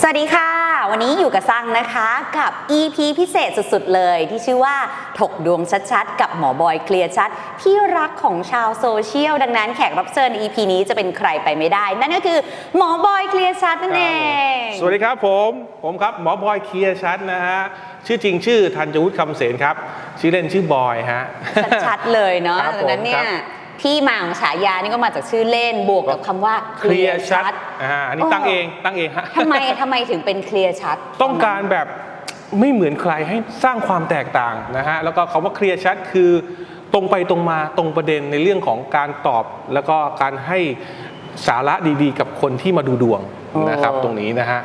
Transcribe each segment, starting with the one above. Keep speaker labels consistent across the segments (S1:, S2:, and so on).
S1: สวัสดีค่ะ วันนี้อยู่กับซังนะคะกับ EP พิเศษสุดๆเลย ที่ชื่อว่าถกดวงชัดๆ กับหมอบอยเคลียร์ชัด ที่รักของชาวโซเชียล ดังนั้นแขกรับเชิญ EP นี้จะเป็นใครไปไม่ได้ นั่นก็คือหมอบอยเคลียร์ชัดนั่นเอง
S2: สวัสดีครับผม ผมครับหมอบอยเคลียร์ชัดนะฮะชื่อจริงชื่อธัญวุฒิคำเสนครับ ชื่อเล่นชื่อบอยฮะ
S1: ชัดๆเลยเนาะ
S2: ครับผม
S1: ดังนั้นเนี่
S2: ค
S1: ย
S2: รับ
S1: ที่มาของฉายานี่ก็มาจากชื่อเล่นบวกกับคำว่า
S2: เคลียร์ชัดอ่าอันนี้ตั้งเองตั้งเองฮะ
S1: ทำไมทำไมถึงเป็นเคลียร์ชัด
S2: ต้องการแบบไม่เหมือนใครให้สร้างความแตกต่างนะฮะแล้วก็คำว่าเคลียร์ชัดคือตรงไปตรงมาตรงประเด็นในเรื่องของการตอบ แล้วก็การให้สาระดีๆ กับคนที่มาดูดวง นะครับตรงนี้นะฮะ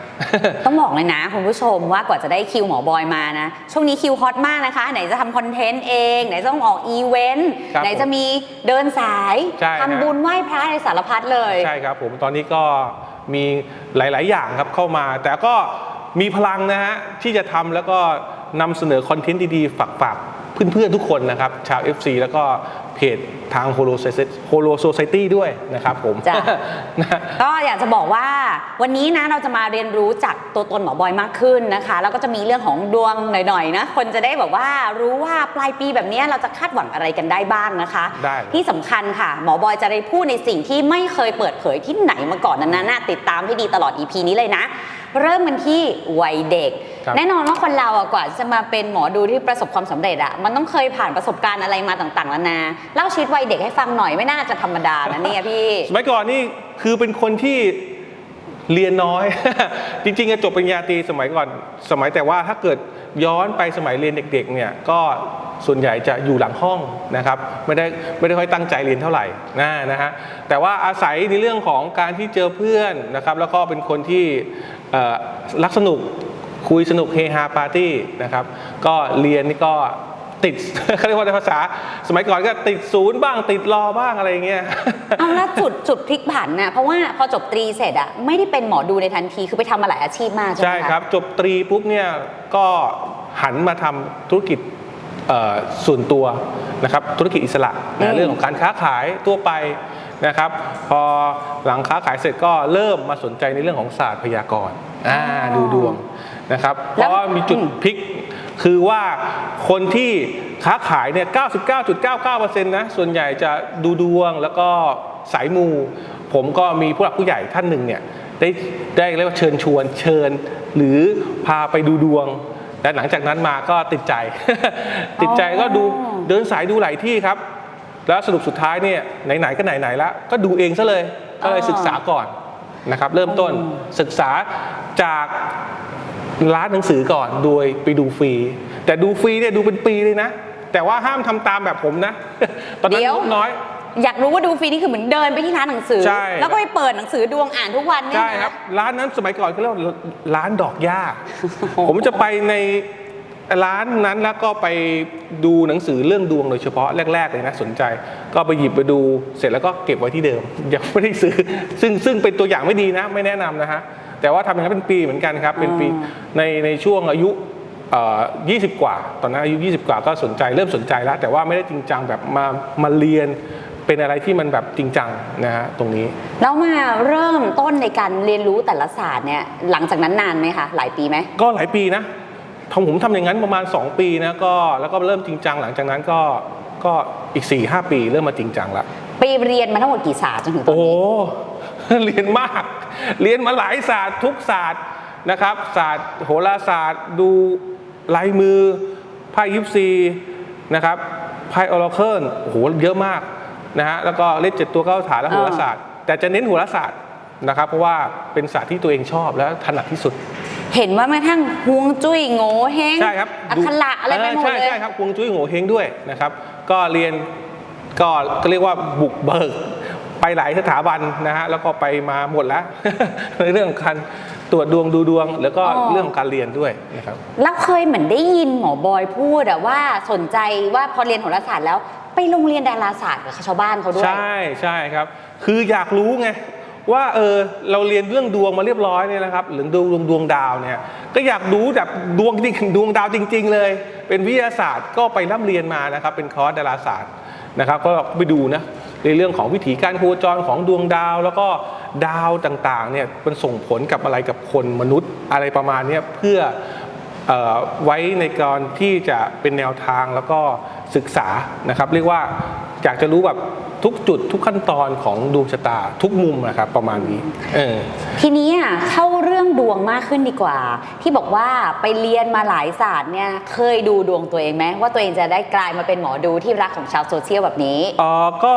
S1: ต้องบอกเลยนะคุณผู้ชมว่ากว่าจะได้คิวหมอบอยมานะ ช่วงนี้คิวฮอตมากนะคะ ไหนจะทำคอนเทนต์เอง ไหนจะต้องออกอีเวนต์
S2: ครับ
S1: ไหนจะมีเดินสาย
S2: ใช่ฮะ
S1: ทำบุญไหว้พระในสารพัดเลย
S2: ใช่ครับผมตอนนี้ก็มีหลาย ๆ อย่างครับเข้ามา แต่ก็มีพลังนะฮะที่จะทำแล้วก็นำเสนอคอนเทนต์ดี ๆ ฝากฝาก เพื่อนๆทุกคนนะครับ ชาว FC แล้วก็เพจทาง Holo Society Holo Society ด้วยนะครับผม
S1: จ้ะ
S2: นะ
S1: ก็อยากจะบอกว่าวันนี้นะเราจะมาเรียนรู้จากตัวตนหมอบอยมากขึ้นนะคะ แล้วก็จะมีเรื่องของดวงหน่อยๆนะคนจะได้แบบว่ารู้ว่าปลายปีแบบนี้เราจะคาดหวังอะไรกันได้บ้างนะคะ
S2: ได้
S1: ที่สำคัญค่ะ หมอบอยจะได้พูดในสิ่งที่ไม่เคยเปิดเผยที่ไหนมาก่อนนั้นนะติดตามให้ดีตลอด EP นี้เลยนะ เริ่มกันที่วัยเด็ก
S2: ครับ
S1: แน่นอนว่าคนเราอะกว่าจะมาเป็นหมอดูที่ประสบความสำเร็จอะมันต้องเคยผ่านประสบการณ์อะไรมาต่างๆแล้วนาเล่าชีวิตวัยเด็กให้ฟังหน่อยไม่น่าจะธรรมดานะเนี่ยพี่
S2: สมัยก่อนนี่คือเป็นคนที่เรียนน้อย จริงๆอะจบปริญญาตรีสมัยก่อนสมัยแต่ว่าถ้าเกิดย้อนไปสมัยเรียนเด็กๆเนี่ยก็ส่วนใหญ่จะอยู่หลังห้องนะครับไม่ได้ไม่ได้ค่อยตั้งใจเรียนเท่าไหร่นะนะฮะแต่ว่าอาศัยในเรื่องของการที่เจอเพื่อนนะครับแล้วก็เป็นคนที่เอ่อ รักสนุกคุยสนุกเฮฮาปาร์ตี้นะครับ ก็เรียนนี่ก็ติดเขาเรียกว่าในภาษา สมัยก่อนก็ติดศูนย์บ้างติดรอบ้างอะไรอย่างเงี้ย
S1: เอาแล้วจุดจุดพลิกผันน่ะเพราะว่าพอจบตรีเสร็จอะไม่ได้เป็นหมอดูในทันทีคือไปทำมาหลายอาชีพมากใช่ไหม
S2: ใช่
S1: คะ
S2: ครับ จบตรีปุ๊บเนี่ยก็หันมาทำธุรกิจเอ่อส่วนตัวนะครับธุรกิจอิสระนะเรื่องของการค้าขายทั่วไป นะครับ พอหลังค้าขายเสร็จก็เริ่มมาสนใจในเรื่องของศาสตร์พยากรณ์อ่าดูดวงนะครับ เพ
S1: แล้ว
S2: ราะว่ามีจุด
S1: อืม
S2: พลิกคือว่าคนที่ค้าขายเนี่ย 99.99%นะ ส่วนใหญ่จะดูดวงแล้วก็สายมู ผมก็มีผู้หลักผู้ใหญ่ท่านหนึ่งเนี่ย ได้ได้เรียกว่าเชิญชวนเชิญ หรือพาไปดูดวงและหลังจากนั้นมาก็ติดใจ ติดใจก็ดูเดินสายดูหลายที่ครับ แล้วสรุปสุดท้ายเนี่ยไหนๆก็ไหนๆแล้วก็ดูเองซะเลยก็เลยศึกษาก่อนนะครับ เริ่มต้นศึกษาจากร้านหนังสือก่อนโดยไปดูฟรี แต่ดูฟรีเนี่ยดูเป็นปีเลยนะ แต่ว่าห้ามทำตามแบบผมนะ ตอนนั้น
S1: เดี๋ยว
S2: งบน้อย
S1: อยากรู้ว่าดูฟรีนี่คือเหมือนเดินไปที่ร้านหนังสือ
S2: ใช่
S1: แล้วก็ไปเปิดหนังสือดวงอ่านทุกวันเนี่ย
S2: ใช่
S1: นะครับ
S2: ร้านนั้นสมัยก่อนเขาเรียกว่าร้านดอกหญ้า ผมจะไปใน ร้านนั้นแล้วก็ไปดูหนังสือเรื่องดวงโดยเฉพาะแรก ๆ เลยนะสนใจ ก็ไปหยิบไปดูเสร็จแล้วก็เก็บไว้ที่เดิมยังไม่ได้ซื้อ ซึ่งซึ่งเป็นตัวอย่างไม่ดีนะ ไม่แนะนำนะฮะแต่ว่าทำอย่างนั้นเป็นปีเหมือนกันครับ เป็นปีในในช่วงอายุเอ่อ20กว่า ตอนนั้นอายุ 20 กว่าก็สนใจเริ่มสนใจแล้ว แต่ว่าไม่ได้จริงจังแบบมามาเรียนเป็นอะไรที่มันแบบจริงจังนะฮะตรงนี้
S1: แล้วมาเริ่มต้นในการเรียนรู้แต่ละศาสตร์เนี่ยหลังจากนั้นนานไหมคะหลายปีไหม
S2: ก็หลายปีนะ ทำผมทำอย่างนั้นประมาณ 2 ปีนะก็แล้วก็เริ่มจริงจังหลังจากนั้นก็ก็อีก4ี่หปีเริ่มมาจริงจังละ
S1: ไปเรียนมาทั้งหมดกี่ศาสตร์จนถึงตอน
S2: โอ้โห
S1: นี้
S2: เรียนมาก เรียนมาหลายศาสตร์ทุกศาสตร์นะครับ ศาสตร์โหราศาสตร์ ดูลายมือไพ่ยิปซีนะครับไพ่ออร์เคิลโอ้โหเยอะมากนะฮะแล้วก็เลขเจ็ดตัวเก้าฐานและโหราศาสตร์ แต่จะเน้นโหราศาสตร์นะครับ เพราะว่าเป็นศาสตร์ที่ตัวเองชอบและถนัดที่สุด
S1: เห็นว่าแม้กระทั่งฮวงจุ้ยโง่เฮง
S2: ใช่ครับ
S1: อักขระอะไรไปหมด
S2: ใช่
S1: เลย
S2: ใช่ครับฮวงจุ้ยโง่เฮงด้วยนะครับ ก็เรียนก็ก็เรียกว่าบุกเบิกไปหลายสถาบันนะฮะแล้วก็ไปมาหมดแล้วในเรื่องของการตรวจดวงดูดวง แล้วก็
S1: อ๋อ
S2: เรื่องของการเรียนด้วยนะครับ
S1: แล้วเคยเหมือนได้ยินหมอบอยพูดอะว่าสนใจว่าพอเรียนโหราศาสตร์แล้วไปโรงเรียนดาราศาสตร์กับชาวบ้านเขาด้วย
S2: ใช่ใช่ครับ คืออยากรู้ไง ว่าเออเราเรียนเรื่องดวงมาเรียบร้อยเนี่ยนะครับหรือดวงดวงดวงดาวเนี่ยก็อยากรู้แบบดวงจริงดวงดาวจริง ๆ เลย เป็นวิทยาศาสตร์ก็ไปร่ำเรียนมานะครับเป็นคอร์สดาราศาสตร์นะครับก็ไปดูนะในเรื่องของวิถีการโคจรของดวงดาว แล้วก็ดาวต่างๆเนี่ยมันส่งผลกับอะไรกับคนมนุษย์อะไรประมาณนี้เพื่อเอ่อไว้ในการที่จะเป็นแนวทางแล้วก็ ศึกษานะครับเรียกว่าอยากจะรู้แบบทุกจุดทุกขั้นตอนของดวงชะตาทุกมุมนะครับประมาณนี้เออ
S1: ทีนี้อะเข้าเรื่องดวงมากขึ้นดีกว่า ที่บอกว่าไปเรียนมาหลายศาสตร์เนี่ยเคยดูดวงตัวเองไหมว่าตัวเองจะได้กลายมาเป็นหมอดูที่รักของชาวโซเชียลแบบนี้
S2: เออก็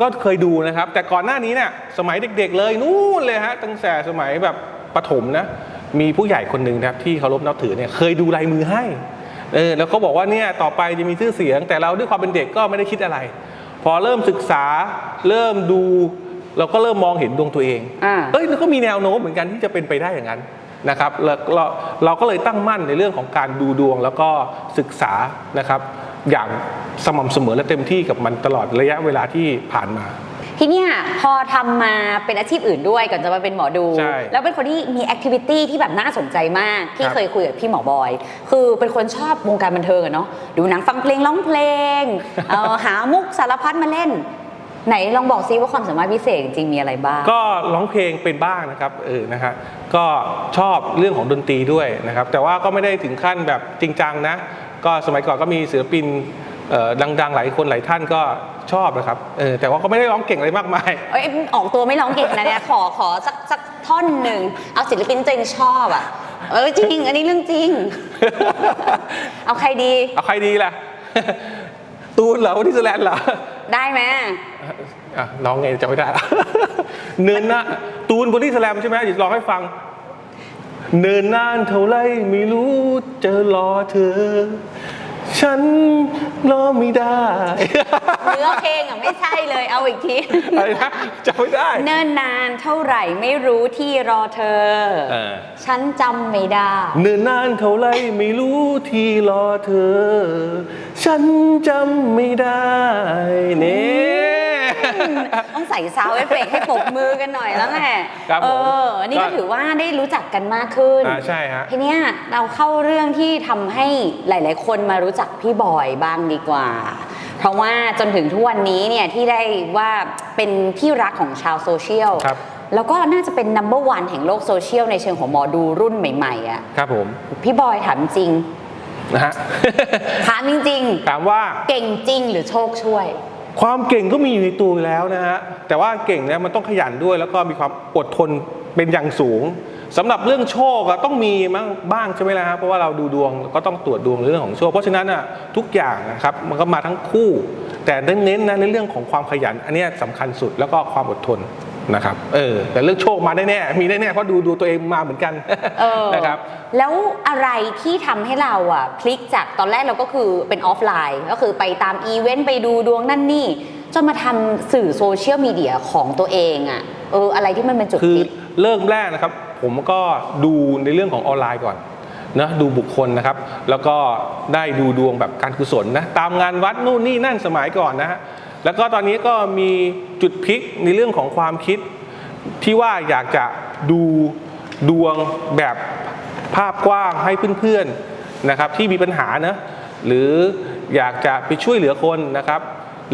S2: ก็เคยดูนะครับ แต่ก่อนหน้านี้เนี่ยสมัยเด็ก ๆ เลยนู่นเลยฮะตั้งแต่สมัยแบบประถมนะมีผู้ใหญ่คนหนึ่งนะครับที่เคารพนับถือเนี่ยเคยดูลายมือให้ เออแล้วเขาบอกว่าเนี่ยต่อไปจะมีชื่อเสียง แต่เราด้วยความเป็นเด็กก็ไม่ได้คิดอะไร พอเริ่มศึกษาเริ่มดู เราก็เริ่มมองเห็นดวงตัวเอง
S1: อ่า
S2: เอ้ยแล้วก็มีแนวโน้มเหมือนกันที่จะเป็นไปได้อย่างนั้นนะครับแล้วเราเราก็เลยตั้งมั่นในเรื่องของการดูดวงแล้วก็ศึกษานะครับ อย่างสม่ำเสมอและเต็มที่กับมันตลอดระยะเวลาที่ผ่านมา
S1: ทีเนี้ยพอทำมาเป็นอาชีพอื่นด้วยก่อนจะมาเป็นหมอดู
S2: ใช่
S1: แล้วเป็นคนที่มีแอคทิวิตี้ที่แบบน่าสนใจมากที่
S2: ครับ
S1: เคยคุยกับพี่หมอบอย คือเป็นคนชอบวงการบันเทิงอะเนาะดูหนังฟังเพลงร้องเพลงเอ่อ หามุกสารพัดมาเล่น ไหนลองบอกซิว่าความสามารถพิเศษจริงๆมีอะไรบ้าง
S2: ก็ร้องเพลงเป็นบ้างนะครับเออนะฮะก็ชอบเรื่องของดนตรีด้วยนะครับ แต่ว่าก็ไม่ได้ถึงขั้นแบบจริงจังนะ ก็สมัยก่อนก็มีศิลปินเอ่อ ดังๆ หลายคนหลายท่านก็ชอบนะครับเออแต่ว่าก็ไม่ได้ร้องเก่งอะไรมากมาย
S1: เอ้ยออกตัวไม่ร้องเก่งนะเนี่ยขอขอสักสักท่อนหนึ่งเอาศิลปินตัวเองชอบอะเออจริง อันนี้เรื่องจริง เอาใครดี
S2: เอาใครดีล่ะ ตูนเหรอวันที่สแลนด์เหรอ
S1: ได้ไหม
S2: อะร้องไงจำไม่ได้ละเนินหน้าตูนบอดี้สแลมใช่ไหมเดี๋ยวร้องให้ฟัง เนินนานเท่าไรไม่รู้จะรอเธอ ฉันรอไม่ได้
S1: เนื้อเพลงอะไม่ใช่เลยเอาอีกที
S2: อะไรนะจำไม่ได้
S1: เนิ่นนานเท่าไหร่ไม่รู้ที่รอเธอ
S2: เออ
S1: ฉันจำไม่ได้
S2: เนินนานเท่าไรไม่รู้ที่รอเธอ ฉันจำไม่ได้เนี่
S1: ต้องใส่ซาวด์เอฟเฟกต์ให้ปรบมือกันหน่อยแล้วแหละ
S2: ครับ
S1: เอ
S2: ผม
S1: อนี่ก็
S2: ก็
S1: ถือว่าได้รู้จักกันมากขึ้น
S2: อ่าใช่ฮะ
S1: ทีเนี้ยเราเข้าเรื่องที่ทำให้หลาย ๆ คนมารู้จักพี่บอยบ้างดีกว่า เพราะว่าจนถึงทุกวันนี้เนี่ยที่ได้ว่าเป็นที่รักของชาวโซเชียล
S2: ครับ
S1: แล้วก็น่าจะเป็น number one แห่งโลกโซเชียลในเชิงของหมอดูรุ่นใหม่ๆอะ
S2: ครับผม
S1: พี่บอยถามจริง
S2: นะฮะ
S1: ถามจริง
S2: ถามว่า
S1: ๆเก่งจริงหรือโชคช่วย
S2: ความเก่งก็มีอยู่ในตัวอยู่แล้วนะฮะแต่ว่าเก่งเนี่ยมันต้องขยันด้วยแล้วก็มีความอดทนเป็นอย่างสูง สำหรับเรื่องโชคอะต้องมีมั้งบ้างใช่ไหมล่ะครับเพราะว่าเราดูดวงก็ต้องตรวจดวงในเรื่องของโชค เพราะฉะนั้นอะทุกอย่างนะครับมันก็มาทั้งคู่ แต่เน้นๆนะในเรื่องของความขยัน อันเนี้ยสำคัญสุดแล้วก็ความอดทนนะครับเออแต่เรื่องโชคมาแน่ๆมีแน่ๆเพราะดูดูตัวเองมาเหมือนกัน
S1: เออ
S2: นะครับ
S1: แล้วอะไรที่ทำให้เราอะพลิกจากตอนแรกเราก็คือเป็นออฟไลน์ ก็คือไปตามอีเวนต์ไปดูดวงนั่นนี่จนมาทำสื่อโซเชียลมีเดียของตัวเองอะเอออะไรที่มันเป็นจุด
S2: คือ
S1: พลิก
S2: เริ่มแรกนะครับ ผมก็ดูในเรื่องของออนไลน์ก่อนนะดูบุคคลนะครับ แล้วก็ได้ดูดวงแบบการกุศลนะตามงานวัดนู่นนี่นั่นสมัยก่อนนะฮะแล้วก็ตอนนี้ก็มีจุดพลิกในเรื่องของความคิด ที่ว่าอยากจะดูดวงแบบภาพกว้างให้เพื่อนๆนะครับ ที่มีปัญหานะหรืออยากจะไปช่วยเหลือคนนะครับ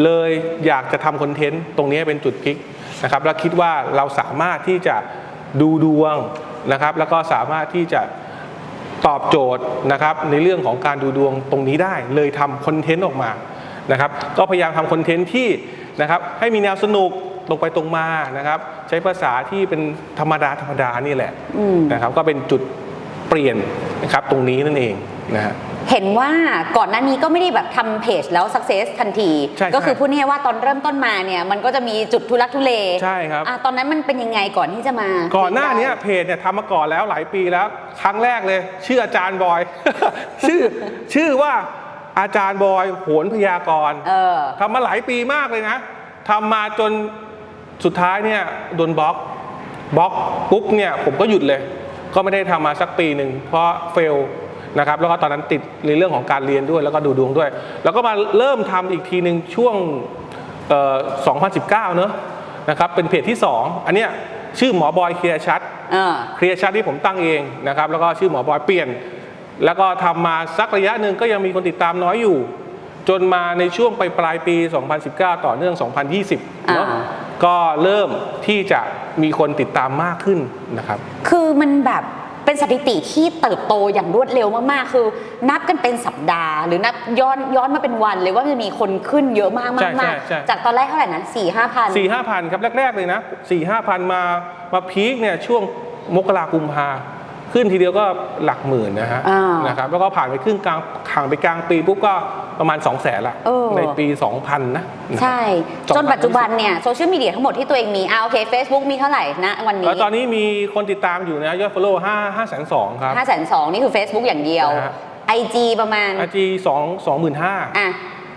S2: เลยอยากจะทำคอนเทนต์ตรงนี้เป็นจุดพลิกนะครับ แล้วคิดว่าเราสามารถที่จะ ดูดวงนะครับ แล้วก็สามารถที่จะตอบโจทย์นะครับในเรื่องของการดูดวงตรงนี้ได้ เลยทำคอนเทนต์ออกมานะครับ ก็พยายามทำคอนเทนต์ที่นะครับให้มีแนวสนุกตรงไปตรงมานะครับ ใช้ภาษาที่เป็นธรรมดาธรรมดานี่แหละนะครับ ก็เป็นจุดเปลี่ยนนะครับตรงนี้นั่นเองนะฮะ
S1: เห็นว่าก่อนหน้านี้ก็ไม่ได้แบบทำเพจแล้วสักเซสทันที
S2: ใช่
S1: ก็คือ
S2: ใช่
S1: พูดง่ายๆว่าตอนเริ่มต้นมาเนี่ยมันก็จะมีจุดทุลักทุเล
S2: ใช่ครับ
S1: อะตอนนั้นมันเป็นยังไงก่อนที่จะมา
S2: ก่อนหน้าเนี้ยเพจเนี่ยทำมาก่อนแล้วหลายปีแล้ว ครั้งแรกเลย ชื่ออาจารย์บอย ชื่อชื่อว่าอาจารย์บอยโหนพยากรณ์
S1: เออ
S2: ทำมาหลายปีมากเลยนะทำมาจนสุดท้ายเนี่ยโดนบล็อกบล็อกปุ๊บเนี่ยผมก็หยุดเลย ก็ไม่ได้ทำมาสักปีหนึ่งเพราะเฟล นะครับแล้วก็ตอนนั้นติดในเรื่องของการเรียนด้วยแล้วก็ดูดวงด้วย แล้วก็มาเริ่มทำอีกทีหนึ่งช่วงเอ่อ2019 เนอะนะครับเป็นเพจที่ 2 อันเนี้ยชื่อหมอบอยเคลียร์ชัด
S1: เออ
S2: เคลียร์ชัดที่ผมตั้งเองนะครับแล้วก็ชื่อหมอบอยเปลี่ยน แล้วก็ทำมาสักระยะหนึ่งก็ยังมีคนติดตามน้อยอยู่ จนมาในช่วงปลายปลายๆปี 2019 ต่อเนื่อง 2020 เนาะ
S1: อ่า
S2: ก็เริ่มที่จะมีคนติดตามมากขึ้นนะครับ
S1: คือมันแบบ เป็นสถิติที่เติบโตอย่างรวดเร็วมากๆ คือ นับกันเป็นสัปดาห์ หรือนับย้อนย้อนมาเป็นวันเลยว่ามันมีคนขึ้นเยอะมาก
S2: ใช่
S1: มาก
S2: ใช่ใช่
S1: ๆจากตอนแรกเท่าไหร่นะสี่ห้าพัน
S2: สี่ห้าพันครับแรก ๆ เลยนะสี่ห้าพันมามาพีคเนี่ยช่วงมกรากุมภา ขึ้นทีเดียวก็หลักหมื่นนะฮะ
S1: อ่าน
S2: นะครับแล้วก็ผ่านไปครึ่งกลางห่างไปกลางปีปุ๊บก็ประมาณ 2 0 0แสนละ
S1: เออ
S2: ในปี 2000 นะ
S1: ใช่
S2: สองพัน
S1: จนปัจจุบันเนี่ยโซเชียลมีเดียทั้งหมดที่ตัวเองมีอ่าโอเค Facebook มีเท่าไหร่นะวันนี้
S2: แล้วตอนนี้มีคนติดตามอยู่นะยอด follow 5 5แสน2ครับ
S1: ห้าแสนสองนี่คือ Facebook อย่างเดียว
S2: นะฮะ
S1: IG ประมาณ
S2: ไอจีสองสองหมื่นห้า
S1: อะ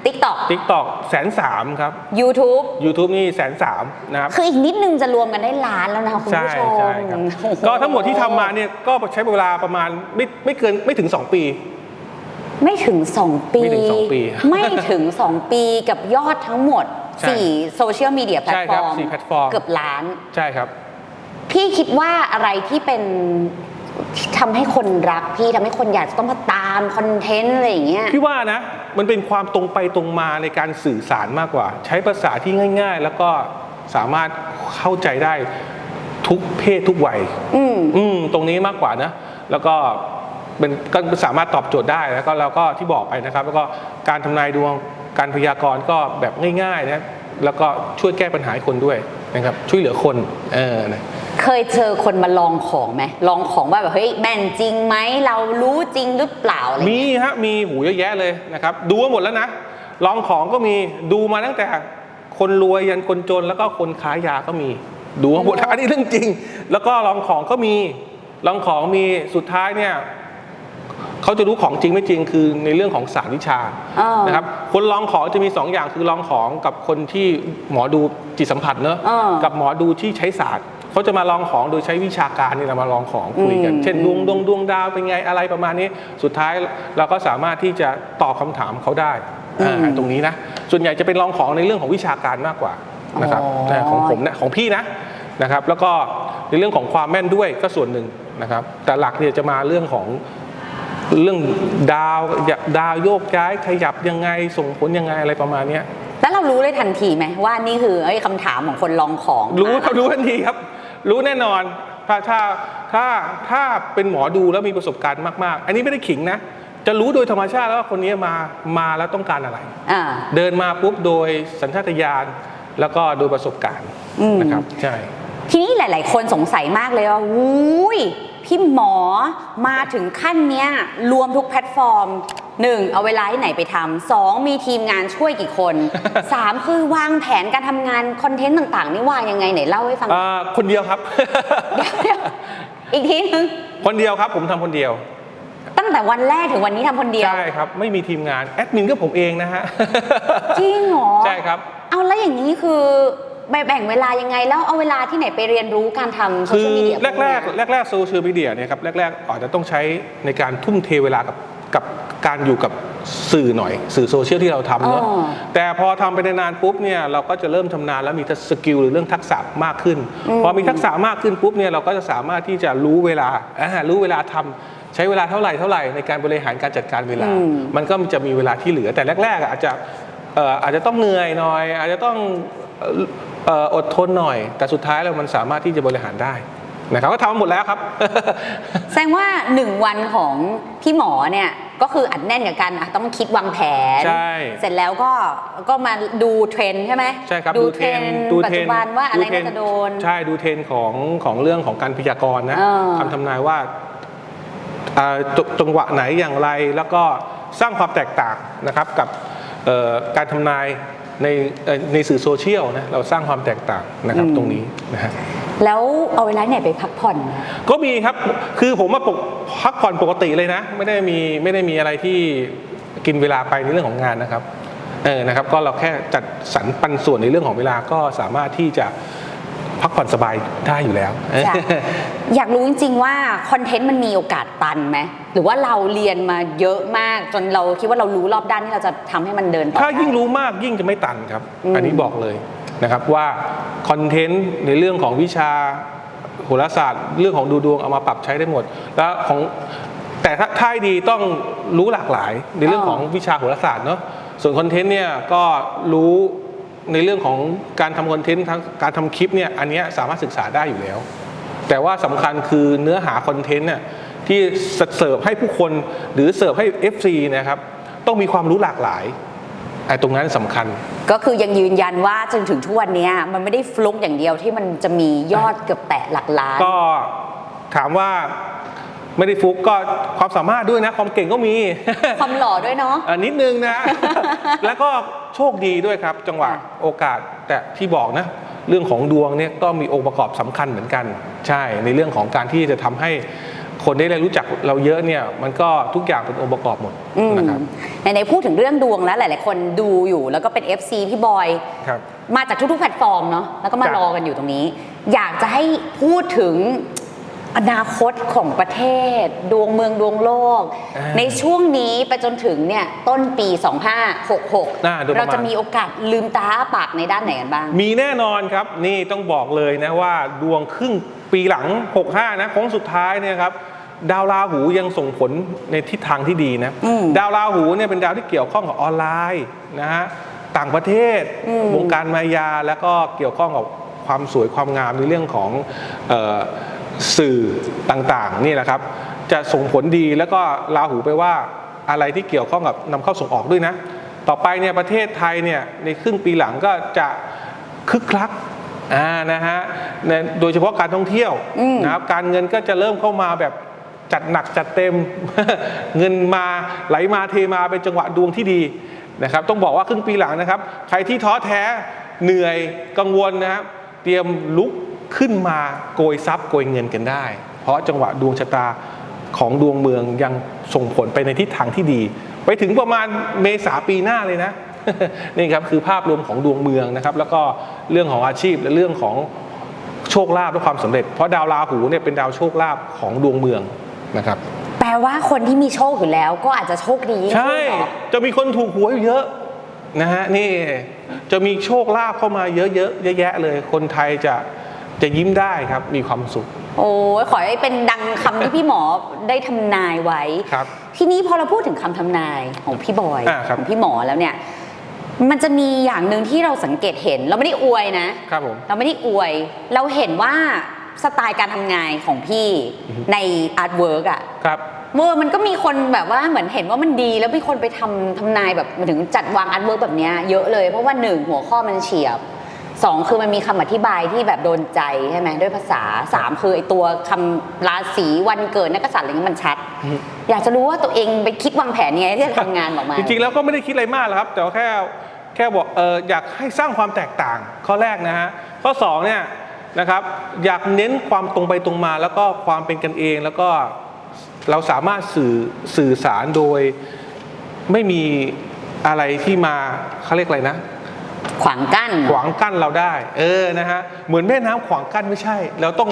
S1: TikTok
S2: ทิกตอกแสนสามครับ
S1: YouTube
S2: YouTube นี่แสนสามนะครับ
S1: คืออีกนิดนึงจะรวมกันได้ล้านแล้วนะคุณ
S2: ใช่
S1: ผู้ชม
S2: ใช่ครับ
S1: โอ้โก็
S2: ทั้งหมดที่ทำมาเนี่ยก็ใช้เวลาประมาณไม่ไม่เกินไม่ถึง 2 ปี
S1: ไม่ถึง 2 ปี
S2: ไม่ถึงสองปี
S1: ไม่ถึง 2 ปีกับยอดทั้งหมด
S2: ใช่
S1: 4โซเชียลมีเดียแพล
S2: ใช่
S1: ตฟ
S2: ครั
S1: อบร์ม
S2: สี่แพลตฟอร์ม
S1: เกือบล้าน
S2: ใช่ครับ
S1: พี่คิดว่าอะไรที่เป็น ทำให้คนรักพี่ทำให้คนอยากจะต้องมาตามคอนเทนต์อะไรอย่างเงี้ย
S2: พี่ว่านะ มันเป็นความตรงไปตรงมาในการสื่อสารมากกว่า ใช้ภาษาที่ง่าย ๆ แล้วก็สามารถเข้าใจได้ทุกเพศทุกวัย
S1: อืม
S2: อืมตรงนี้มากกว่านะ แล้วก็เป็นก็สามารถตอบโจทย์ได้แล้วก็เราก็ที่บอกไปนะครับ แล้วก็การทำนายดวงการพยากรณ์ก็แบบง่ายๆนะ แล้วก็ช่วยแก้ปัญหาให้คนด้วยนะครับช่วยเหลือคนเออนะ
S1: เคยเจอคนมาลองของไหมลองของว่าแบบเฮ้ยแม่นจริงไหมเรารู้จริงหรือเปล่าอะไรอย่าง
S2: มี
S1: เงี้ย
S2: ฮะมีหูเยอะแยะเลยนะครับดูมาหมดแล้วนะลองของก็มีดูมาตั้งแต่คนรวยยันคนจนแล้วก็คนขายยาก็มี ดูมาหมดอันนี้เรื่องจริง แล้วก็ลองของก็มีลองของมีสุดท้ายเนี่ย เขาจะรู้ของจริงไม่จริงคือในเรื่องของศาสตร์วิชา
S1: อ่าน
S2: นะครับคนลองของจะมีสองอย่างคือลองของกับคนที่หมอดูจิตสัมผัสเนอะ
S1: อ่า
S2: กับหมอดูที่ใช้ศาสตร์เขาจะมาลองของโดยใช้วิชาการนี่แหละมาลองของคุยกัน
S1: อืม
S2: เช่นดวงดวงดวงดาวเป็นไงอะไรประมาณนี้ สุดท้ายเราก็สามารถที่จะตอบคำถามเขาได้อ่าตรงนี้นะส่วนใหญ่จะเป็นลองของในเรื่องของวิชาการมากกว่านะครับ
S1: อ๋อ
S2: นะของผมนะของพี่นะนะครับ แล้วก็ในเรื่องของความแม่นด้วยก็ส่วนหนึ่งนะครับ แต่หลักเนี่ยจะมาเรื่องของ เรื่องดาวดาวโยกย้ายขยับยังไงส่งผลยังไงอะไรประมาณเนี้ย
S1: แล้วเรารู้เลยทันทีไหมว่านี่คือเอ้ยคำถามของคนลองของ
S2: รู้
S1: อะ
S2: ครับรู้ทันทีครับ รู้แน่นอนถ้าถ้าถ้าถ้าเป็นหมอดูแล้วมีประสบการณ์มากๆ อันนี้ไม่ได้ขิงนะ จะรู้โดยธรรมชาติแล้วว่าคนนี้มามาแล้วต้องการอะไร
S1: อ่า
S2: เดินมาปุ๊บโดยสัญชาตญาณแล้วก็โดยประสบการณ์
S1: อืม
S2: นะครับใช่
S1: ทีนี้หลาย ๆ คนสงสัยมากเลยว่าอุ้ย พี่หมอมาถึงขั้นเนี้ยรวมทุกแพลตฟอร์มหนึ่งเอาเวลาที่ไหนไปทำสองมีทีมงานช่วยกี่คนสามคือวางแผนการทำงานคอนเทนต์ต่าง ๆ นี่วางยังไงไหนเล่าให้ฟัง
S2: อ่าคนเดียวครับ
S1: เดี๋ยวเดี๋ยวอีกทีนึง
S2: คนเดียวครับ ผมทำคนเดียว
S1: ตั้งแต่วันแรกถึงวันนี้ทำคนเดียว
S2: ใช่ครับ ไม่มีทีมงานแอดมินก็ผมเองนะฮะ
S1: จริงเหรอ
S2: ใช่ครับ
S1: เอาแล้วอย่างนี้คือ แบ่งเวลายังไง แล้วเอาเวลาที่ไหนไปเรียนรู้การทำโซ
S2: คือ
S1: เชียลมีเดีย
S2: แรกแรกแรกแรกโซเชียลมีเดียเนี่ยครับแรกๆอาจจะต้องใช้ในการทุ่มเทเวลากับกับการอยู่กับสื่อหน่อย สื่อโซเชียลที่เราทำเนอะแต่พอทำไปนานๆปุ๊บเนี่ยเราก็จะเริ่มชำนาญแล้วมีสกิลหรือเรื่องทักษะมากขึ้น พอมีทักษะมากขึ้นปุ๊บเนี่ยเราก็จะสามารถที่จะรู้เวลาอ่ารู้เวลาทำใช้เวลาเท่าไหร่เท่าไหร่ในการบริหารการจัดการเวลา มันก็จะมีเวลาที่เหลือแต่แรกๆอะอาจจะเอ่ออาจจะต้องเหนื่อยหน่อย อาจจะต้องเอ่อเอ่ออดทนหน่อย แต่สุดท้ายแล้วมันสามารถที่จะบริหารได้นะครับก็ทำมาหมดแล้วครับ
S1: แสดงว่าหนึ่งวันของพี่หมอเนี่ยก็คืออัดแน่นกับการอะต้องคิดวางแผน
S2: ใช่
S1: เสร็จแล้วก็ก็มาดูเทรนด์ใช่ไหม
S2: ใช่ครับ
S1: ดูเทรนด์
S2: ดู
S1: ปัจ
S2: เทร
S1: จุ
S2: นด์
S1: บันว่าอะไร
S2: ดูเทร
S1: น่าน
S2: ด์
S1: จะโดน
S2: ใช่ดูเทรนด์ของของเรื่องของการพยากรณ์นะ
S1: เออ
S2: คำทำนายว่าอ่าจจังหวะไหนอย่างไรแล้วก็สร้างความแตกต่างนะครับกับเอ่อการทำนาย ในเอ่อในสื่อโซเชียลนะเราสร้างความแตกต่างนะครับตรงนี้นะฮะ
S1: แล้วเอาเวลาไหนไปพักผ่อน
S2: ก็มีครับคือผมมาปกพักผ่อนปกติเลยนะ ไม่ได้มีไม่ได้มีอะไรที่กินเวลาไปในเรื่องของงานนะครับเออนะครับ ก็เราแค่จัดสรรปันส่วนในเรื่องของเวลาก็สามารถที่จะพักผ่อนสบายได้อยู่แล้ว
S1: จ้ะ อยากรู้จริง ๆ ว่าคอนเทนต์มันมีโอกาสตันไหมหรือว่าเราเรียนมาเยอะมากจนเราคิดว่าเรารู้รอบด้านที่เราจะทำให้มันเดินต่อ
S2: ถ้ายิ่ง
S1: ได้
S2: รู้มากยิ่งจะไม่ตันครับ
S1: อืม
S2: อันนี้บอกเลยนะครับว่าคอนเทนต์ในเรื่องของวิชาโหราศาสตร์ เรื่องของดูดวงเอามาปรับใช้ได้หมด แล้วของแต่ถ้าถ้าให้ดีต้องรู้หลากหลายในเรื่องของวิชาโหราศาสตร์เนาะส่วนคอนเทนต์เนี่ยก็รู้ในเรื่องของการทำคอนเทนต์ทั้งการทำคลิปเนี่ยอันเนี้ยสามารถศึกษาได้อยู่แล้ว แต่ว่าสำคัญคือเนื้อหาคอนเทนต์น่ะที่เสิร์ฟให้ผู้คนหรือเสิร์ฟให้ FC นะครับต้องมีความรู้หลากหลายไอ้ตรงนั้นสำคัญ
S1: ก็คือยังยืนยันว่าจนถึงทุกวันเนี้ยมันไม่ได้ฟลุกอย่างเดียวที่มันจะมียอดเกือบแตะหลักล้าน
S2: ก็ถามว่าไม่ได้ฟุกก็ความสามารถด้วยนะ ความเก่งก็มี
S1: ความหล่อด้วยเนาะ
S2: อะนิดนึงนะ แล้วก็โชคดีด้วยครับ จังหวะ
S1: ค่ะ
S2: โอกาสแต่ที่บอกนะ เรื่องของดวงเนี่ยก็มีองค์ประกอบสำคัญเหมือนกัน ใช่ในเรื่องของการที่จะทำให้คนได้รู้จักเราเยอะเนี่ยมันก็ทุกอย่างเป็นองค์ประกอบหมด
S1: อืม
S2: นะครับ
S1: ในในพูดถึงเรื่องดวงแล้วหลาย ๆ คนดูอยู่แล้วก็เป็น FC พี่บอย
S2: ครับ
S1: มาจากทุก ๆ แพลตฟอร์มเนาะแล้วก็มา
S2: จ้ะ
S1: รอกันอยู่ตรงนี้ อยากจะให้พูดถึง อนาคตของประเทศ ดวงเมืองดวงโลก
S2: อ่า
S1: ในช่วงนี้ไปจนถึงเนี่ยต้นปี
S2: น่าโดยประมาณ
S1: 2566 เราจะมีโอกาสลืมตาอ้าปากในด้านไหนกันบ้าง
S2: มีแน่นอนครับนี่ต้องบอกเลยนะว่าดวงครึ่งปีหลัง 65 นะโค้งสุดท้ายเนี่ยครับดาวราหูยังส่งผลในทิศทางที่ดีนะ
S1: อืม
S2: ดาวราหูเนี่ยเป็นดาวที่เกี่ยวข้องกับออนไลน์นะฮะต่างประเทศ
S1: อืม
S2: วงการมายาแล้วก็เกี่ยวข้องกับความสวยความงามในเรื่องของเออ สื่อต่างๆนี่แหละครับ จะส่งผลดีแล้วก็ราหูไปว่าอะไรที่เกี่ยวข้องกับนำเข้าส่งออกด้วยนะ ต่อไปเนี่ยประเทศไทยเนี่ยในครึ่งปีหลังก็จะคึกคักอ่านะฮะในโดยเฉพาะการท่องเที่ยว
S1: อืม
S2: นะครับการเงินก็จะเริ่มเข้ามาแบบจัดหนักจัดเต็มเงินมาไหลมาเทมาเป็นจังหวะดวงที่ดีนะครับ ต้องบอกว่าครึ่งปีหลังนะครับ ใครที่ท้อแท้เหนื่อยกังวลนะครับเตรียมลุก ขึ้นมาโกยทรัพย์โกยเงินกันได้ เพราะจังหวะดวงชะตาของดวงเมืองยังส่งผลไปในทิศทางที่ดี ไปถึงประมาณเมษาปีหน้าเลยนะนี่ครับคือภาพรวมของดวงเมืองนะครับ แล้วก็เรื่องของอาชีพและเรื่องของโชคลาภและความสำเร็จ เพราะดาวราหูเนี่ยเป็นดาวโชคลาภของดวงเมืองนะครับ
S1: แปลว่าคนที่มีโชคอยู่แล้วก็อาจจะโชคดียิ่ง
S2: ใช่
S1: ขึ้นเหรอ
S2: จะมีคนถูกหวยอยู่เยอะนะฮะนี่จะมีโชคลาภเข้ามาเยอะๆเยอะแยะเลย คนไทยจะ จะยิ้มได้ครับมีความสุข
S1: โอ้ยขอให้เป็นดังคำที่พี่หมอได้ทำนายไว้
S2: ครับ
S1: ทีนี้พอเราพูดถึงคำทำนายของพี่บอย
S2: อ่าครับ
S1: ของพี่หมอแล้วเนี่ย มันจะมีอย่างหนึ่งที่เราสังเกตเห็น เราไม่ได้อวยนะ
S2: ครับผม
S1: เราไม่ได้อวย เราเห็นว่าสไตล์การทำงานของพี่ในอาร์ตเวิร์กอะ
S2: ครับ
S1: เมื่อมันก็มีคนแบบว่าเหมือนเห็นว่ามันดี แล้วมีคนไปทำทำนายแบบหมายถึงจัดวางอาร์ตเวิร์กแบบเนี้ยเยอะเลย เพราะว่าหนึ่งหัวข้อมันเฉียบ สองคือมันมีคำอธิบายที่แบบโดนใจใช่ไหมด้วยภาษาสามคือไอตัวคำราศีวันเกิดนักกษัตริย์อะไรเงี้ยมันชัด
S2: อือฮึ
S1: อยากจะรู้ว่าตัวเองไปคิดวางแผนยังไงที่จะทำงานออกมา
S2: จริงๆแล้วก็ไม่ได้คิดอะไรมากหรอกครับ แต่ว่าแค่แค่บอกเอออยากให้สร้างความแตกต่าง ข้อแรกนะฮะข้อสองเนี่ยนะครับอยากเน้นความตรงไปตรงมา แล้วก็ความเป็นกันเองแล้วก็เราสามารถสื่อสื่อสารโดยไม่มีอะไรที่มาเขาเรียกอะไรนะ
S1: ขวางกั้น
S2: ขวางกั้นเราได้ เออนะฮะเหมือนแม่น้ำขวางกั้นไม่ใช่ เราต้อง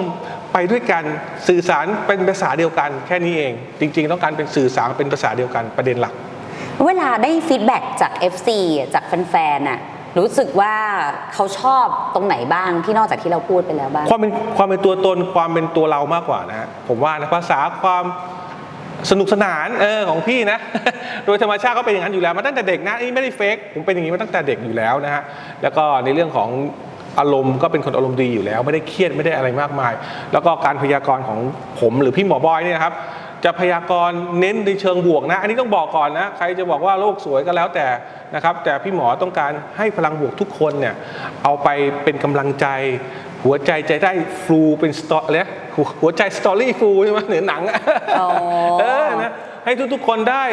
S2: ไปด้วยกันสื่อสารเป็นภาษาเดียวกันแค่นี้เอง จริง ๆ ต้องการเป็นสื่อสารเป็นภาษาเดียวกันประเด็นหลัก
S1: เวลาได้ฟีดแบ็กจาก FC อะจากแฟนๆน่ะรู้สึกว่าเขาชอบตรงไหนบ้างที่นอกจากที่เราพูดไปแล้วบ้าง
S2: ความเป็นความเป็นตัวตนความเป็นตัวเรามากกว่านะฮะผมว่านะภาษาความ สนุกสนานเออของพี่นะ โดยธรรมชาติก็เป็นอย่างนั้นอยู่แล้วมาตั้งแต่เด็กนะนี่ไม่ได้เฟกผมเป็นอย่างนี้มาตั้งแต่เด็กอยู่แล้วนะฮะแล้วก็ในเรื่องของอารมณ์ก็เป็นคนอารมณ์ดีอยู่แล้ว ไม่ได้เครียดไม่ได้อะไรมากมาย แล้วก็การพยากรณ์ของผมหรือพี่หมอบอยเนี่ยครับจะพยากรณ์เน้นในเชิงบวกนะ อันนี้ต้องบอกก่อนนะ ใครจะบอกว่าโลกสวยก็แล้วแต่นะครับ แต่พี่หมอต้องการให้พลังบวกทุกคนเนี่ยเอาไปเป็นกำลังใจ หัวใจจะได้ฟูเป็นสตอเลยหัวใจสตอรี่ฟูใช่ไหมเหนือหนังอะ
S1: อ๋อ
S2: เออนะให้ทุกๆคนได้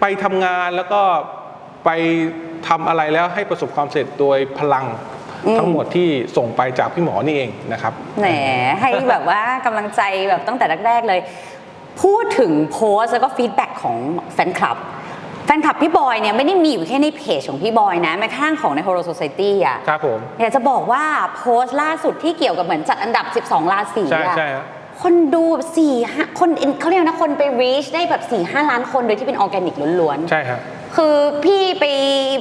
S2: ไปทำงานแล้วก็ไปทำอะไรแล้วให้ประสบความสำเร็จโดยพลัง
S1: อืม
S2: ทั้งหมดที่ส่งไปจากพี่หมอนี่เองนะครับ
S1: แหมให้แบบว่ากำลังใจแบบตั้งแต่แรกๆเลย พูดถึงโพสต์แล้วก็ฟีดแบ็กของแฟนคลับ แฟนคลับพี่บอยเนี่ยไม่ได้มีอยู่แค่ในเพจของพี่บอยนะแม้กระทั่งของใน Horo Society อะ
S2: ครับผม
S1: อยากจะบอกว่าโพสต์ล่าสุดที่เกี่ยวกับเหมือนจัดอันดับ 12 ราศี
S2: ใช่
S1: อะ
S2: ใช่ฮะ
S1: คนดูแบบสี่ห้าคนเขาเรียกนะคนไป reach ได้แบบ4ี่ห้าล้านคนโดยที่เป็นออร์แกนิกล้วน
S2: ใช่ฮะ
S1: ๆคือพี่ไป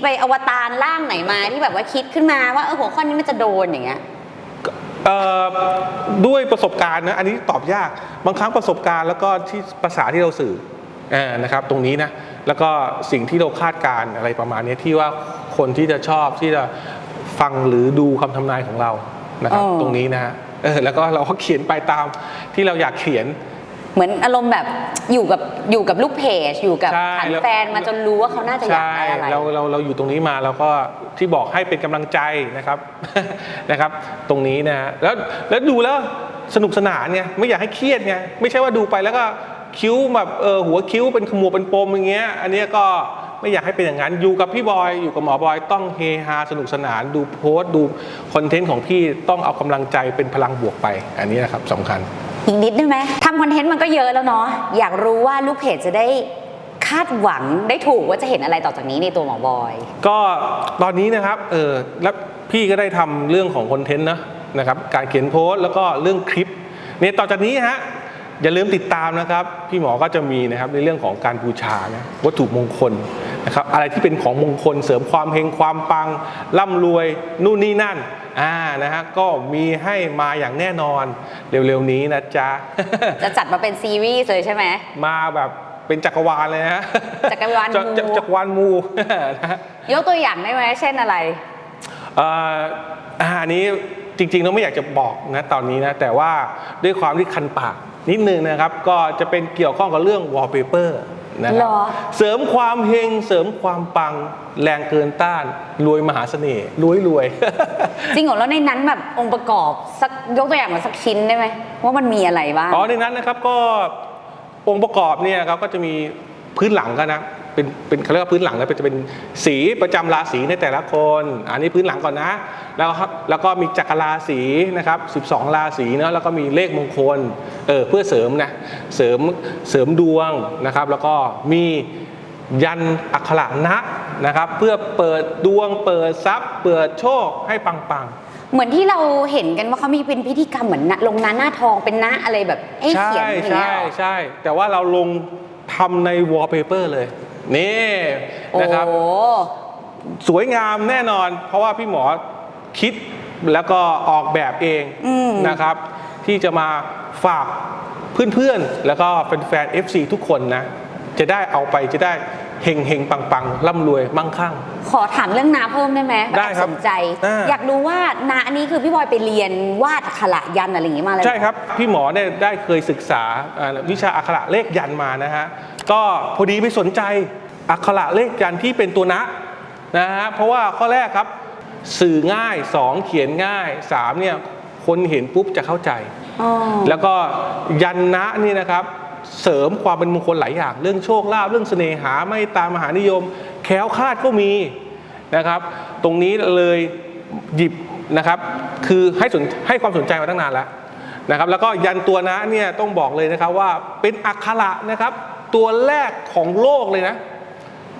S1: ไปอวตารร่างไหนมาที่แบบว่าคิดขึ้นมาว่าเออหัวข้อนี้มันจะโดนอย่างเงี้ย
S2: เอ่อด้วยประสบการณ์นะอันนี้ตอบยากบางครั้งประสบการณ์แล้วก็ที่ภาษาที่เราสื่อเออนะครับ ตรงนี้นะ แล้วก็สิ่งที่เราคาดการณ์อะไรประมาณนี้ที่ว่าคนที่จะชอบที่จะฟังหรือดูคำทำนายของเรานะครับ
S1: อ๋อ
S2: ตรงนี้นะฮะเออแล้วก็เราก็เขียนไปตามที่เราอยากเขียน
S1: เหมือนอารมณ์แบบอยู่กับอยู่กับลูกเพจ อยู่กับ
S2: ใช่
S1: ฐาน
S2: แล้ว
S1: แฟนมาจนรู้ว่าเขาน่าจะอยาก
S2: ใช่
S1: ได้อะไร
S2: เราเราเราอยู่ตรงนี้มาเราก็ที่บอกให้เป็นกำลังใจนะครับนะครับ ตรงนี้นะฮะแล้วแล้วดูแล้วสนุกสนานไงไม่อยากให้เครียดไงไม่ใช่ว่าดูไปแล้วก็ คิ้วแบบเออหัวคิ้วเป็นขมวดเป็นปมอย่างเงี้ย อันเนี้ยก็ไม่อยากให้เป็นอย่างนั้น อยู่กับพี่บอย อยู่กับหมอบอยต้องเฮฮาสนุกสนาน ดูโพสต์ดูคอนเทนต์ของพี่ต้องเอากำลังใจเป็นพลังบวกไป อันนี้นะครับสำคัญ
S1: อีกนิดได้ไหมทำคอนเทนต์มันก็เยอะแล้วเนาะอยากรู้ว่าลูกเพจจะได้คาดหวังได้ถูกว่าจะเห็นอะไรต่อจากนี้ในตัวหมอบอย
S2: ก็ตอนนี้นะครับเออแล้วพี่ก็ได้ทำเรื่องของคอนเทนต์นะนะครับการเขียนโพสต์แล้วก็เรื่องคลิปเนี่ยต่อจากนี้ฮะ อย่าลืมติดตามนะครับ พี่หมอก็จะมีนะครับในเรื่องของการบูชานะวัตถุมงคลนะครับอะไรที่เป็นของมงคลเสริมความเฮงความปังร่ำรวยนู่นนี่นั่นอ่านะฮะก็มีให้มาอย่างแน่นอนเร็วๆนี้นะจ๊ะ
S1: จะจัดมาเป็นซีรีส์เลยใช่ไหม
S2: มาแบบเป็นจักรวาลเลยนะฮะ
S1: จักรวาลมู
S2: จัจักรวาลมูนะฮะ
S1: ยกตัวอย่างได้ไหมเช่นอะไร
S2: เอ่ออ่าอันนี้จริงๆเราไม่อยากจะบอกนะตอนนี้นะแต่ว่าด้วยความที่คันปาก นิดนึงนะครับก็จะเป็นเกี่ยวข้องกับเรื่อง wallpaper นะค
S1: เหร
S2: รับ
S1: อ
S2: เสริมความเฮงเสริมความปังแรงเกินต้าน รวยมหาเสน่ห์รวยรวย
S1: จริงเหรอแล้วในนั้นแบบองค์ประกอบสักยกตัวอย่างมาสักชิ้นได้ไหมว่ามันมีอะไรบ้าง
S2: อ๋อในนั้นนะครับก็องค์ประกอบเนี่ยครับก็จะมีพื้นหลังกันนะ เป็นเป็นเขาเรียกว่าพื้นหลังนะเป็นจะเป็นสีประจำราศีในแต่ละคน อันนี้พื้นหลังก่อนนะ แล้วครับแล้วก็มีจักรราศีนะครับ12 ราศีเนาะแล้วก็มีเลขมงคลเออเพื่อเสริมนะเสริมเสริมดวงนะครับ แล้วก็มียันอักขระนะนะครับ เพื่อเปิดดวงเปิดทรัพย์ เปิดโชคให้ปังๆ
S1: เหมือนที่เราเห็นกันว่าเขามีเป็นพิธีกรรมเหมือนนะลงหน้าหน้าทองเป็นหน้าอะไรแบบให้
S2: ใช่
S1: เขียนอย่างเงี้
S2: ใช่
S1: ยเหรอ
S2: ใช่แต่ว่าเราลงทำใน wallpaper เลยนี่
S1: โอ้
S2: นะครับสวยงามแน่นอน เพราะว่าพี่หมอคิดแล้วก็ออกแบบเอง
S1: อืม
S2: นะครับ ที่จะมาฝากเพื่อนๆ แล้วก็เป็นแฟน FC ทุกคนนะ จะได้เอาไปจะได้ เฮงเฮงปังปังๆร่ำรวยมั่งคั่ง
S1: ขอถามเรื่องนาเพิ่มได้ไหม
S2: ได้ครับ
S1: สนใจ
S2: อ่า
S1: อยากรู้ว่านาอันนี้คือพี่บอยไปเรียนวาดอักขระยันต์อะไรอย่างงี้มาเลยเหอ
S2: ใช่ครับ พี่หมอเนี่ยได้เคยศึกษาอ่าวิชาอักขระเลขยันต์มานะฮะก็พอดีไปสนใจอักขระเลขยันต์ที่เป็นตัวนะนะฮะเพราะว่าข้อแรกครับ สื่อง่าย 2 เขียนง่าย 3 เนี่ยคนเห็นปุ๊บจะเข้าใจ
S1: อ๋อ
S2: แล้วก็ยันนะนี่นะครับ เสริมความเป็นมงคลหลายอย่าง เรื่องโชคลาภเรื่องเสน่หาไม่ตามมหานิยม แคล้วคลาดก็มีนะครับ ตรงนี้เลยหยิบนะครับ คือให้สนให้ความสนใจมาตั้งนานแล้วนะครับ แล้วก็ยันตัวนะเนี่ยต้องบอกเลยนะครับว่าเป็นอักขระนะครับ ตัวแรกของโลกเลยนะ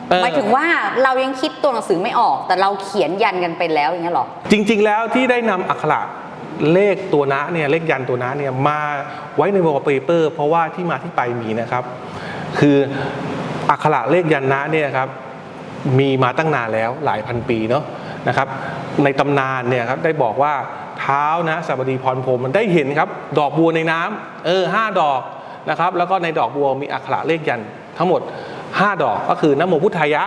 S2: เออ
S1: หมายถึงว่าเรายังคิดตัวหนังสือไม่ออก แต่เราเขียนยันกันไปแล้วอย่างเงี้ยเหรอ
S2: จริง ๆ แล้วที่ได้นำอักขระ เลขตัวนะเนี่ยเลขยันตัวนะเนี่ยมาไว้ในวอลเปเปอร์เพราะว่าที่มาที่ไปมีนะครับ คืออักขระเลขยันนะเนี่ยครับมีมาตั้งนานแล้วหลายพันปีเนาะนะครับ ในตำนานเนี่ยครับได้บอกว่าเท้านะสัปดีพรพรหมมันได้เห็นครับ ดอกบัวในน้ำเออห้าดอกนะครับ แล้วก็ในดอกบัวมีอักขระเลขยันทั้งหมด 5 ดอกก็คือนโมพุทธายะ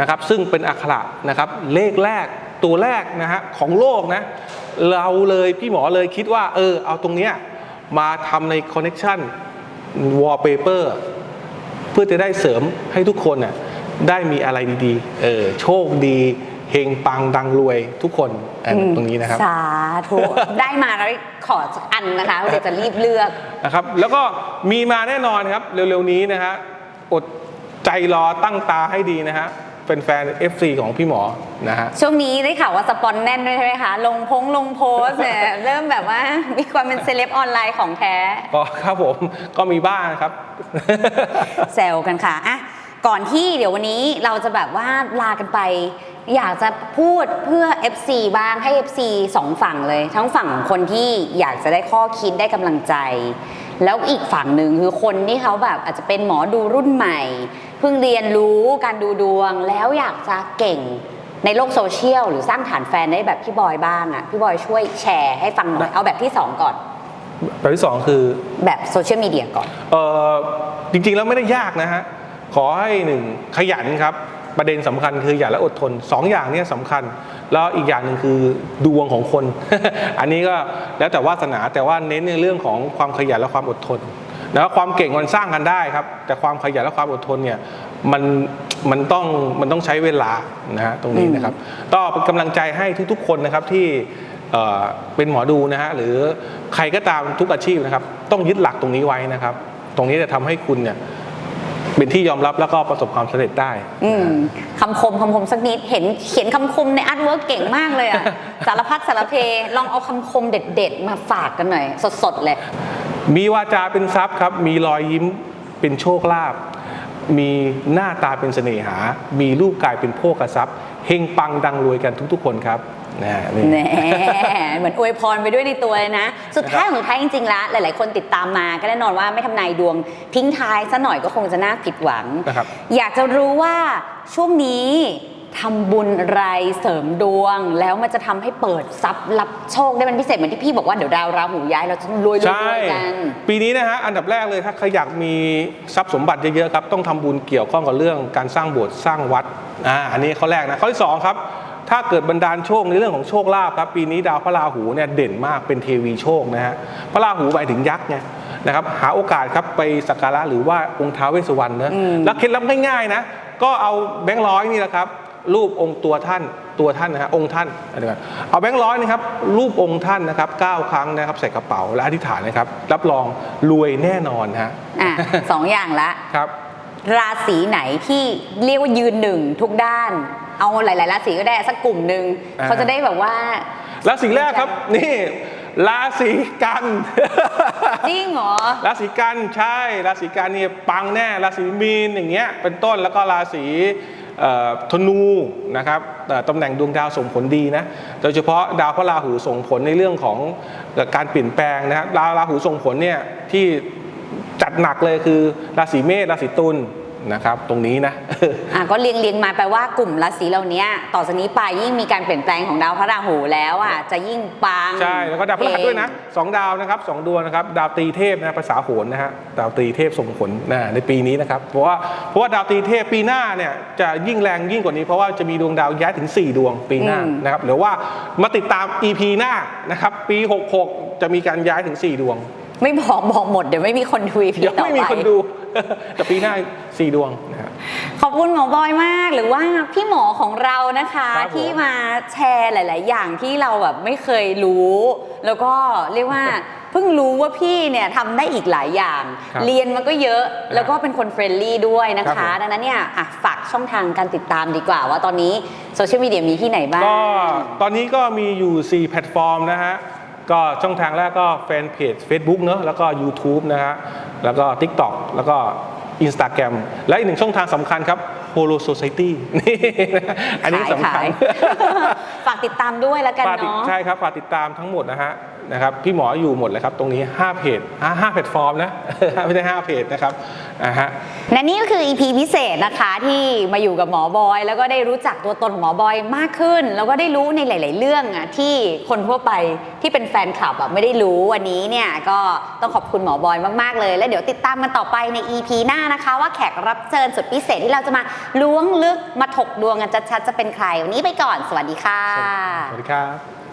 S2: นะครับ ซึ่งเป็นอักขระนะครับ เลขแรกตัวแรกนะฮะของโลกนะ เราเลยพี่หมอเลยคิดว่า เออ เอาตรงเนี้ยมาทำในคอนเน็ชันวอลเปเปอร์เพื่อจะได้เสริมให้ทุกคนน่ะได้มีอะไรดีๆ เออ โชคดีเฮงปังดังรวยทุกคนอันตรงนี้นะครับ
S1: สาธุได้มาแล้วขอสักอันนะคะเดี๋ยวจะรีบเลือก
S2: นะครับ แล้วก็มีมาแน่นอนครับ เร็วๆนี้นะฮะอดใจรอตั้งตาให้ดีนะฮะ เป็นแฟน FC ของพี่หมอนะฮะ
S1: ช่วงนี้ได้ข่าวว่าสปอนแน่นด้วยใช่ไหมคะ ลงพงลงโพสต์เนี่ยเริ่มแบบว่ามีความเป็นเซเลบออนไลน์ของแท้
S2: ก็ครับผมก็มีบ้างนะครับ
S1: แซวกันค่ะอะก่อนที่เดี๋ยววันนี้เราจะแบบว่าลากันไป อยากจะพูดเพื่อ FC บ้างให้ FC สองฝั่งเลย ทั้งฝั่งคนที่อยากจะได้ข้อคิดได้กำลังใจ แล้วอีกฝั่งหนึ่งคือคนที่เขาแบบอาจจะเป็นหมอดูรุ่นใหม่ เพิ่งเรียนรู้การดูดวง แล้วอยากจะเก่งในโลกโซเชียลหรือสร้างฐานแฟนได้แบบพี่บอยบ้างอะพี่บอยช่วยแชร์ให้ฟังหน่อยเอาแบบที่สองก่อน
S2: แบบที่สองคือ
S1: แบบโซเชียลมีเดียก่อน
S2: เออจริงๆแล้วไม่ได้ยากนะฮะ ขอให้หนึ่งขยันครับ ประเด็นสำคัญคืออย่าและอดทนสองอย่างเนี้สำคัญ แล้วอีกอย่างหนึ่งคือดวงของคน อันนี้ก็แล้วแต่วาสนาแต่ว่าเน้นในเรื่องของความขยันและความอดทนนะความเก่งมันสร้างกันได้ครับ แต่ความขยันและความอดทนเนี่ยมันมันต้องมันต้องใช้เวลานะฮะตรงนี้นะครับก็เป็นกำลังใจให้ทุกๆคนนะครับที่เอ่อเป็นหมอดูนะฮะหรือใครก็ตามทุกอาชีพนะครับ ต้องยึดหลักตรงนี้ไว้นะครับ ตรงนี้จะทำให้คุณเนี่ย เป็นที่ยอมรับแล้วก็ประสบความสำเร็จได้
S1: อืมคำคมคำคมสักนิดเห็นเขียนคำคมในอาร์ตเวิร์กเก่งมากเลยอะสารพัดสารเพลองเอาคำคมเด็ด ๆ มาฝากกันหน่อย สดๆเลย
S2: มีวาจาเป็นทรัพย์ครับ มีรอยยิ้มเป็นโชคลาภมีหน้าตาเป็นเสน่หา มีรูปกายเป็นโภคทรัพย์เฮงปังดังรวยกันทุกๆ คนครับ นะนี่
S1: แหน่เหมือนอวยพรไปด้วยในตัวเลยนะ สุดท้ายของสุดท้ายจริงๆแล้วหลาย ๆ คนติดตามมาก็แน่นอนว่าไม่ทำนายดวงทิ้งท้ายซะหน่อยก็คงจะน่าผิดหวัง
S2: นะครับ
S1: อยากจะรู้ว่าช่วงนี้ทำบุญไรเสริมดวง แล้วมันจะทำให้เปิดทรัพย์รับโชคได้เป็นพิเศษเหมือนที่พี่บอกว่าเดี๋ยวดาวราหูย้ายเราจะรวยร
S2: ใช่
S1: วยกัน
S2: ปีนี้นะฮะอันดับแรกเลยถ้าใครอยากมีทรัพย์สมบัติเยอะๆครับต้องทำบุญเกี่ยวข้องกับเรื่องการสร้างโบสถ์สร้างวัดอ่าอันนี้ข้อแรกนะข้อที่สองครับ ถ้าเกิดบันดาลโชคในเรื่องของโชคลาภครับปีนี้ดาวพระราหูเนี่ยเด่นมากเป็นเทวีโชคนะฮะพระราหูหมายถึงยักษ์ไงนะครับหาโอกาสครับไปสักการะหรือว่าองค์ท้าวเวสสุวรรณนะแล้วเคล็ดลับง่ายๆนะก็เอาแบงค์ร้อยนี่แหละครับรูปองค์ตัวท่านตัวท่านนะฮะองค์ท่านอะไรกันเอาแบงค์ร้อยนะครับรูปองค์ท่านนะครับเก้าครั้งนะครับใส่กระเป๋าและอธิษฐานนะครับรับรองรวยแน่นอนฮะ
S1: อะสองอย่างละ
S2: ครับ
S1: ราศีไหนที่เรียกว่ายืนหนึ่งทุกด้าน เอาหลายๆราศีก็ได้สักกลุ่มหนึ่ง
S2: อ่า
S1: เขาจะได้แบบว่า
S2: ราศีแรกครับ นี่ราศีกัน
S1: จริงเหรอ
S2: ราศีกันใช่ราศีกันเนี่ยปังแน่ราศีมีนอย่างเงี้ยเป็นต้นแล้วก็ราศีเอ่อธนูนะครับเอ่อตำแหน่งดวงดาวส่งผลดีนะโดยเฉพาะดาวพระราหูส่งผลในเรื่องของเอ่อการเปลี่ยนแปลงนะครับดาวราหูส่งผลเนี่ยที่จัดหนักเลยคือราศีเมษราศีตุล นะครับตรงนี้นะ
S1: อะก็เรียงเรียงมาแปลว่ากลุ่มราศีเหล่านี้ต่อจากนี้ไปยิ่งมีการเปลี่ยนแปลงของดาวพระราหูแล้วอะจะยิ่งปัง
S2: ใช่แล้วก็ดาวพฤหัสด้วยนะสองดาวนะครับสองดวงนะครับดาวตรีเทพนะภาษาโหรนะฮะดาวตรีเทพส่งผลนะในปีนี้นะครับเพราะว่าเพราะว่าดาวตรีเทพปีหน้าเนี่ยจะยิ่งแรงยิ่งกว่านี้ เพราะว่าจะมีดวงดาวย้ายถึง 4 ดวงปีหน้านะครับหรือว่ามาติดตาม EP หน้านะครับปี 66 จะมีการย้ายถึง 4 ดวง
S1: ไม่บอกบอกหมดเดี๋ยวไม่มีคนดูพี
S2: เดี๋ยว
S1: ต่อ
S2: ไม่มี
S1: ไป
S2: คนดู แต่ปีหน้า4ดวงนะครับ
S1: ขอบคุณหมอบอยมากหรือว่าพี่หมอของเรานะคะ
S2: ครับผม
S1: ที่มาแชร์หลาย ๆ อย่างที่เราแบบไม่เคยรู้ แล้วก็เรียกว่าเพิ่งรู้ว่าพี่เนี่ยทำได้อีกหลายอย่าง
S2: ครับ
S1: เรียนมันก็เยอะแล้วก็เป็นคนเฟรนลี่ด้วยนะ
S2: ครั
S1: คะ
S2: บผม
S1: ดังนั้นเนี่ยอะฝากช่องทางการติดตามดีกว่า ว่าตอนนี้โซเชียลมีเดียมีที่ไหนบ้าง
S2: ก็ตอนนี้ก็มีอยู่ 4 แพลตฟอร์มนะฮะ ก็ช่องทางแรกก็แฟนเพจ Facebook เนอะแล้วก็ YouTube นะฮะแล้วก็ TikTok แล้วก็ Instagram และอีกหนึ่งช่องทางสำคัญครับ Holo Society นี่นะอันนี้สำคัญ
S1: ขายฝากติดตามด้วยแล้วกัน
S2: ฝากติด
S1: เนาะ
S2: ใช่ครับฝากติดตามทั้งหมดนะฮะ นะครับพี่หมออยู่หมดเลยครับ ตรงนี้ 5 เพจอ่า5แพลตฟอร์มนะ ไม่ใช่5เพจนะครับอ่าฮะ
S1: และนี่ก็คือ EP พิเศษนะคะที่มาอยู่กับหมอบอย แล้วก็ได้รู้จักตัวตนของหมอบอยมากขึ้น แล้วก็ได้รู้ในหลาย ๆ เรื่องอะที่คนทั่วไปที่เป็นแฟนคลับอะไม่ได้รู้วันนี้เนี่ยก็ต้องขอบคุณหมอบอยมาก ๆ เลย แล้วเดี๋ยวติดตามกันต่อไปใน EP หน้านะคะ ว่าแขกรับเชิญสุดพิเศษที่เราจะมาล้วงลึกมาถกดวงกันชัดๆจะเป็นใครวันนี้ไปก่อน สวัสดีค่ะ
S2: สวัสดีครับ